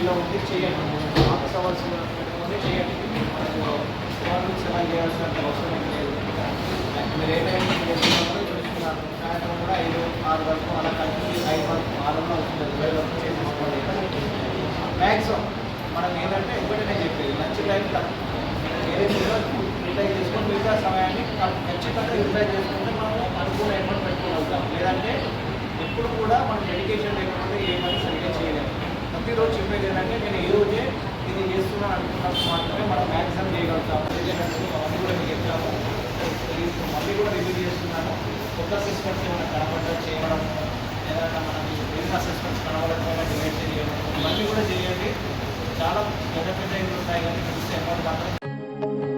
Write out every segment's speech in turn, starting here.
ఇలా ఉంది చేయండి. ఆఫీస్ అవర్స్ పెట్టుకొని చేయండి. మనకు వాళ్ళు సెలెక్ట్ చేయాల్సిన అవసరం ఏం లేదు. మీరు ఏ టైం చేస్తున్నప్పుడు చూసుకున్నారు సాయంత్రం కూడా ఐదు ఆరు వరకు అలా కలిపి ఐదు వరకు ఆరు వస్తుంది. ఇరవై వరకు చేసుకోవాలి మ్యాక్సిమం మనం ఏంటంటే ఒకటి నేను చెప్పేది లంచ్ టైం ఏదైతే యూటిలైజ్ చేసుకొని మిగతా సమయాన్ని ఖచ్చితంగా యూటిలైజ్ చేసుకుంటే మనము అనుకూల అమౌంట్ పెట్టుకోగలుగుతాం లేదంటే ఎప్పుడు కూడా మనం డెడికేషన్ లేకుండా ప్రతిరోజు చెప్పేది ఏంటంటే నేను ఈ రోజే ఇది చేస్తున్నాను అనుకున్నప్పుడు మాత్రమే మనం మ్యాక్సిమం చేయగలుగుతాం ఎందుకంటే అవన్నీ కూడా మీకు చెప్తాము మళ్ళీ కూడా రివ్యూ చేస్తున్నాను. కొత్త అసెస్మెంట్స్ ఏమైనా కనబడ్డా చేయడం ఏదైనా మనం మిగతా అసెస్మెంట్స్ కనబడడం డివైడ్ చేయడం ఇవన్నీ కూడా చేయండి. చాలా పెద్ద పెద్ద ఇవి ఉంటాయి కానీ చూస్తే అమౌంట్ మాత్రం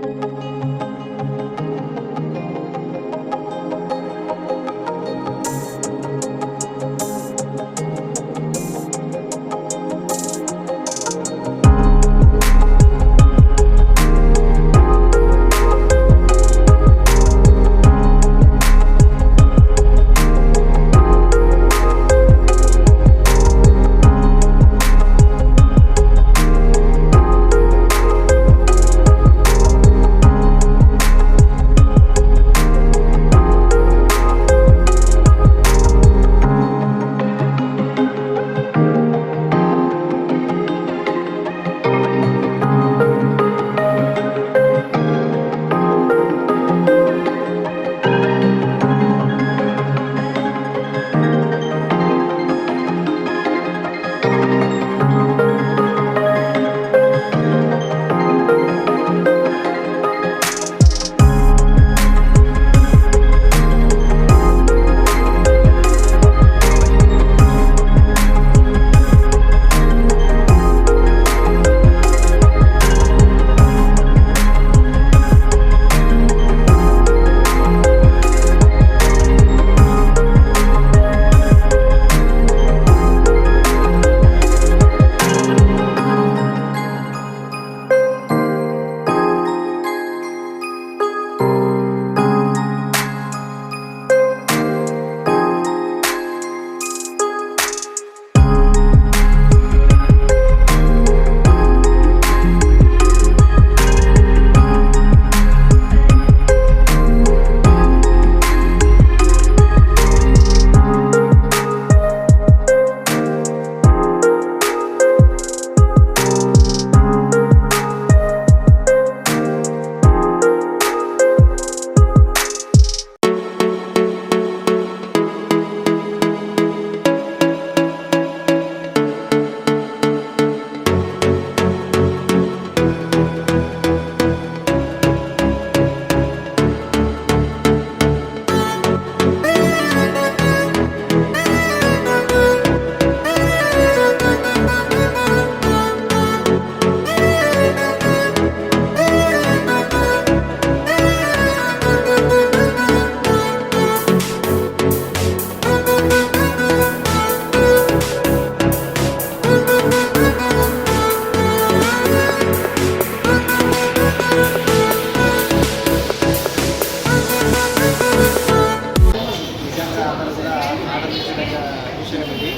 విషయం ఇది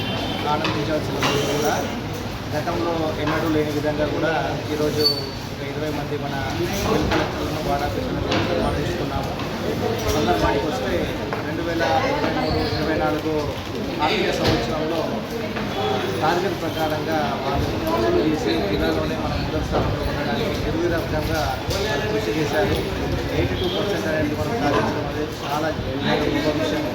ఆనందించాల్సిన కూడా గతంలో ఎన్నడూ లేని విధంగా కూడా ఈరోజు ఒక ఇరవై మంది మన బిల్ కలెక్టర్లను వాడాఫీసులను అందరం సందర్భానికి వస్తే రెండు వేల ఇరవై మూడు ఇరవై నాలుగు ఆర్థిక సంవత్సరంలో టార్గెట్ ప్రకారంగా వాళ్ళు చేసి జిల్లాలోనే మనం మొదటి స్థానంలో ఉండడానికి నిర్విధంగా రకంగా కృషి చేశారు. ఎయిటీ టూ పర్సెంట్ అనేది మనం సాధించడం అనేది చాలా గొప్ప విషయం.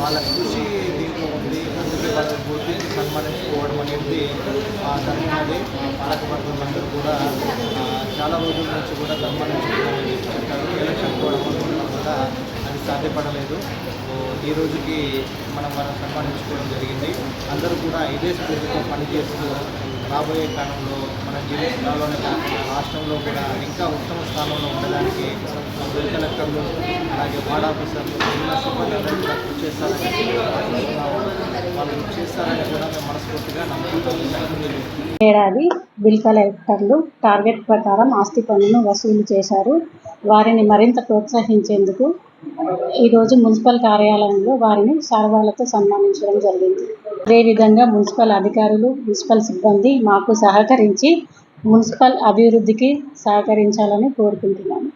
వాళ్ళ కృషి దీంట్లో ఉంది. అందుకే వాళ్ళని గుర్తించి సన్మానించుకోవడం అనేది ఆ పాలకవర్గం కూడా చాలా రోజుల నుంచి కూడా సన్మానించుకోవాలని చెప్పారు. ఎలక్షన్ కూడా కూడా అది సాధ్యపడలేదు. ఈ రోజుకి మనం మనం సన్మానించుకోవడం జరిగింది. అందరూ కూడా ఇదే స్ఫూర్తితో పనిచేస్తూ రాబోయే కాలంలో మన జిల్లాలోనే కాకుండా రాష్ట్రంలో కూడా ఇంకా ఉత్తమ స్థానంలో ఉండడానికి కలెక్టర్లు అలాగే వార్డ్ ఆఫీసర్లు జిల్లా సిబ్బంది అందరూ కూడా కృషి చేస్తారని వాళ్ళు చేస్తారని కూడా మేము మనస్ఫూర్తిగా నమ్ముకుంటాము ఏడాది బిల్ కలెక్టర్లు టార్గెట్ ప్రకారం ఆస్తి పన్నును వసూలు చేశారు. వారిని మరింత ప్రోత్సహించేందుకు ఈరోజు మున్సిపల్ కార్యాలయంలో వారిని సర్వాలతో సన్మానించడం జరిగింది. అదేవిధంగా మున్సిపల్ అధికారులు మున్సిపల్ సిబ్బంది మాకు సహకరించి మున్సిపల్ అభివృద్ధికి సహకరించాలని కోరుకుంటున్నాను